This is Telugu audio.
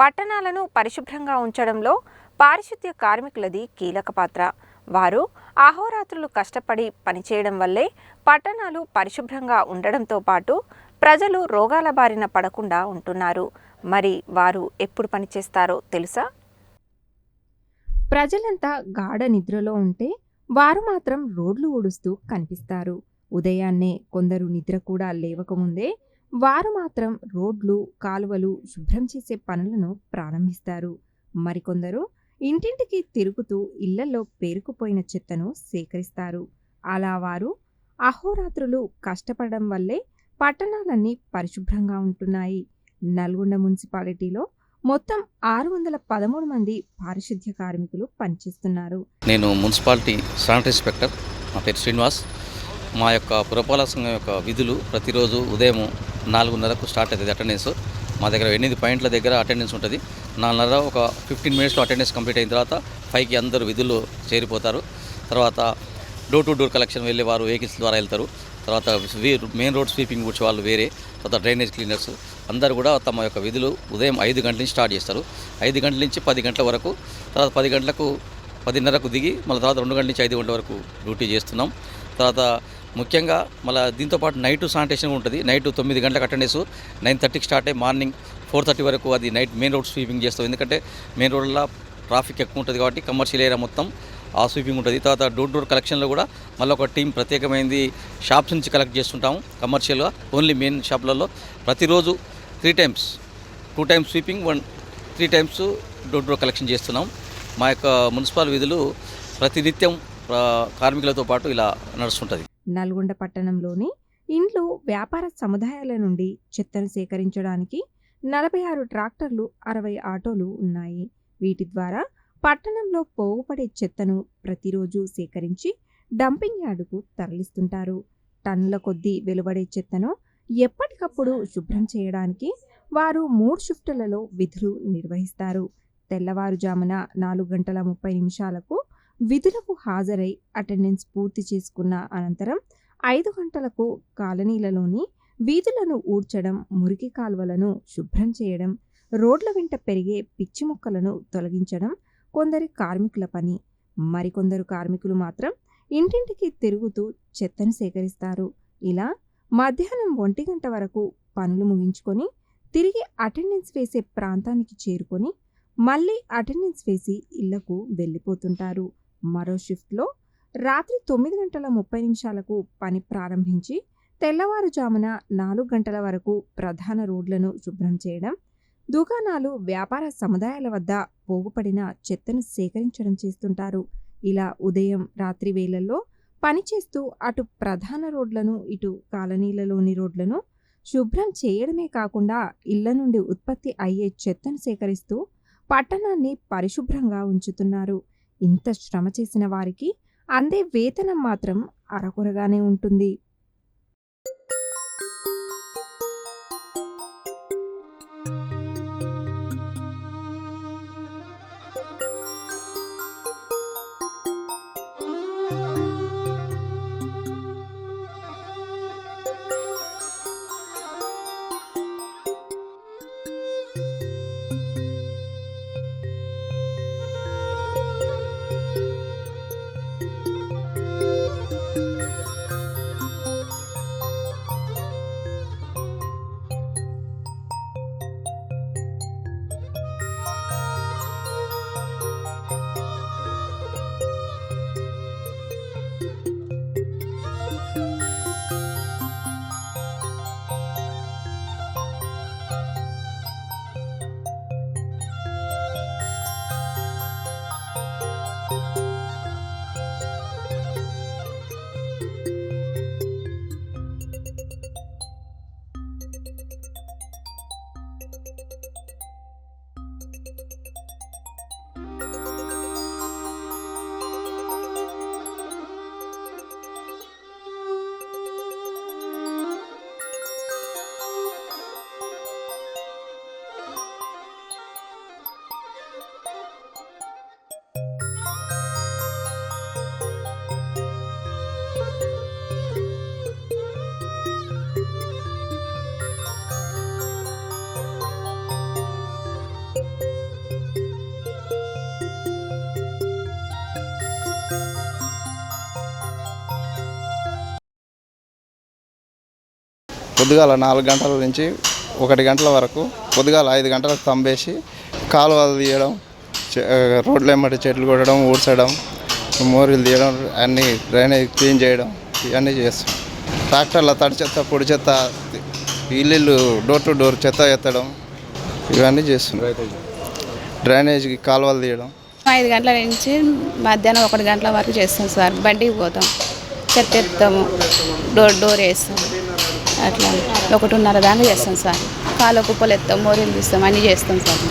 పట్టణాలను పరిశుభ్రంగా ఉంచడంలో పారిశుద్ధ్య కార్మికులది కీలక పాత్ర. వారు అహోరాత్రులు కష్టపడి పనిచేయడం వల్లే పట్టణాలు పరిశుభ్రంగా ఉండడంతో పాటు ప్రజలు రోగాల బారిన పడకుండా ఉంటున్నారు. మరి వారు ఎప్పుడు పనిచేస్తారో తెలుసా? ప్రజలంతా గాఢ నిద్రలో ఉంటే వారు మాత్రం రోడ్లు ఊడుస్తూ కనిపిస్తారు. ఉదయాన్నే కొందరు నిద్ర కూడా లేవకముందే వారు మాత్రం రోడ్లు కాలువలు శుభ్రం చేసే పనులను ప్రారంభిస్తారు. మరికొందరు ఇంటింటికి తిరుగుతూ ఇళ్ళలో పేరుకుపోయిన చెత్తను సేకరిస్తారు. అలా వారు అహోరాత్రులు కష్టపడడం వల్లే పట్టణాలన్నీ పరిశుభ్రంగా ఉంటున్నాయి. నల్గొండ మున్సిపాలిటీలో మొత్తం ఆరు వందల పదమూడు మంది పారిశుద్ధ్య కార్మికులు పనిచేస్తున్నారు. నేను మున్సిపాలిటీ శానిటరీ ఇన్స్పెక్టర్. నా పేరు శ్రీనివాస్. మా యొక్క పురపాలక సంఘం యొక్క విధులు ప్రతిరోజు ఉదయం నాలుగున్నరకు స్టార్ట్ అవుతుంది అటెండెన్స్. మా దగ్గర ఎనిమిది పాయింట్ల దగ్గర అటెండెన్స్ ఉంటుంది. నాలుగున్నర ఒక ఫిఫ్టీన్ మినిట్స్లో అటెండెన్స్ కంప్లీట్ అయిన తర్వాత పైకి అందరూ విధులు చేరిపోతారు. తర్వాత డోర్ టు డోర్ కలెక్షన్ వెళ్ళే వారు వెహికల్స్ ద్వారా వెళ్తారు. తర్వాత మెయిన్ రోడ్ స్వీపింగ్ వచ్చే వాళ్ళు వేరే తర్వాత డ్రైనేజ్ క్లీనర్స్ అందరూ కూడా తమ యొక్క విధులు ఉదయం ఐదు గంటల నుంచి స్టార్ట్ చేస్తారు. ఐదు గంటల నుంచి పది గంటల వరకు తర్వాత పది గంటలకు పదిన్నరకు దిగి మళ్ళీ తర్వాత రెండు గంటల నుంచి ఐదు గంటల వరకు డ్యూటీ చేస్తున్నాం. తర్వాత ముఖ్యంగా మళ్ళీ దీంతో పాటు నైట్ శానిటేషన్ ఉంటుంది. నైట్ తొమ్మిది గంటలకు అటెండెన్స్ నైన్ థర్టీకి స్టార్ట్ అయ్యి మార్నింగ్ ఫోర్ థర్టీ వరకు అది నైట్ మెయిన్ రోడ్ స్వీపింగ్ చేస్తాం. ఎందుకంటే మెయిన్ రోడ్లో ట్రాఫిక్ ఎక్కువ ఉంటుంది కాబట్టి కమర్షియల్ ఏరియా మొత్తం ఆ స్వీపింగ్ ఉంటుంది. తర్వాత డోర్ డోర్ కలెక్షన్లో కూడా మళ్ళీ ఒక టీం ప్రత్యేకమైనది షాప్స్ నుంచి కలెక్ట్ చేస్తుంటాము కమర్షియల్గా. ఓన్లీ మెయిన్ షాప్లలో ప్రతిరోజు three times two times sweeping one three times door door collection చేస్తున్నాం. మా యొక్క మున్సిపల్ విధులు ప్రతినిత్యం కార్మికులతో పాటు ఇలా నడుస్తుంటుంది. నల్గొండ పట్టణంలోని ఇండ్లు వ్యాపార సముదాయాల నుండి చెత్తను సేకరించడానికి నలభై ఆరు ట్రాక్టర్లు అరవై ఆటోలు ఉన్నాయి. వీటి ద్వారా పట్టణంలో పోగుపడే చెత్తను ప్రతిరోజు సేకరించి డంపింగ్ యార్డుకు తరలిస్తుంటారు. టన్నుల కొద్దీ వెలువడే చెత్తను ఎప్పటికప్పుడు శుభ్రం చేయడానికి వారు మూడు షిఫ్టులలో విధులు నిర్వహిస్తారు. తెల్లవారుజామున నాలుగు గంటల ముప్పై నిమిషాలకు విధులకు హాజరై అటెండెన్స్ పూర్తి చేసుకున్న అనంతరం ఐదు గంటలకు కాలనీలలోని వీధులను ఊడ్చడం మురికి కాల్వలను శుభ్రం చేయడం రోడ్ల వెంట పెరిగే పిచ్చి మొక్కలను తొలగించడం కొందరి కార్మికుల పని. మరికొందరు కార్మికులు మాత్రం ఇంటింటికి తిరుగుతూ చెత్తను సేకరిస్తారు. ఇలా మధ్యాహ్నం ఒంటి గంట వరకు పనులు ముగించుకొని తిరిగి అటెండెన్స్ వేసే ప్రాంతానికి చేరుకొని మళ్ళీ అటెండెన్స్ వేసి ఇళ్ళకు వెళ్ళిపోతుంటారు. మరో షిఫ్ట్లో రాత్రి తొమ్మిది గంటల ముప్పై నిమిషాలకు పని ప్రారంభించి తెల్లవారుజామున నాలుగు గంటల వరకు ప్రధాన రోడ్లను శుభ్రం చేయడం దుకాణాలు వ్యాపార సముదాయాల వద్ద పోగుపడిన చెత్తను సేకరించడం చేస్తుంటారు. ఇలా ఉదయం రాత్రి వేళల్లో పనిచేస్తూ అటు ప్రధాన రోడ్లను ఇటు కాలనీలలోని రోడ్లను శుభ్రం చేయడమే కాకుండా ఇళ్ళ నుండి ఉత్పత్తి అయ్యే చెత్తను సేకరిస్తూ పట్టణాన్ని పరిశుభ్రంగా ఉంచుతున్నారు. ఇంత శ్రమ చేసిన వారికి అందే వేతనం మాత్రం అరకొరగానే ఉంటుంది. పొద్దుగాల నాలుగు గంటల నుంచి ఒకటి గంటల వరకు పొద్దుగాల ఐదు గంటలకు తంబేసి కాలువలు తీయడం రోడ్లు రోడ్ల వెంబడి చెట్లు కొట్టడం ఊడ్చడం మోరీలు తీయడం అన్నీ డ్రైనేజ్ క్లీన్ చేయడం ఇవన్నీ చేస్తాం. ట్రాక్టర్ల తడి చెత్త పొడి చెత్త ఇల్లు డోర్ టు డోర్ చెత్త ఎత్తడం ఇవన్నీ చేస్తున్నాం. డ్రైనేజ్కి కాలువలు తీయడం. ఐదు గంటల నుంచి మధ్యాహ్నం ఒకటి గంటల వరకు చేస్తాం సార్. బండికి పోతాం. చెత్త ఎత్తాము. డోర్ డోర్ వేస్తాము అట్లా ఒకటిన్నర దాకా చేస్తాం సార్. పాలకుప్పలు ఎత్తాం మోరీలు తీస్తాం అన్నీ చేస్తాం సార్.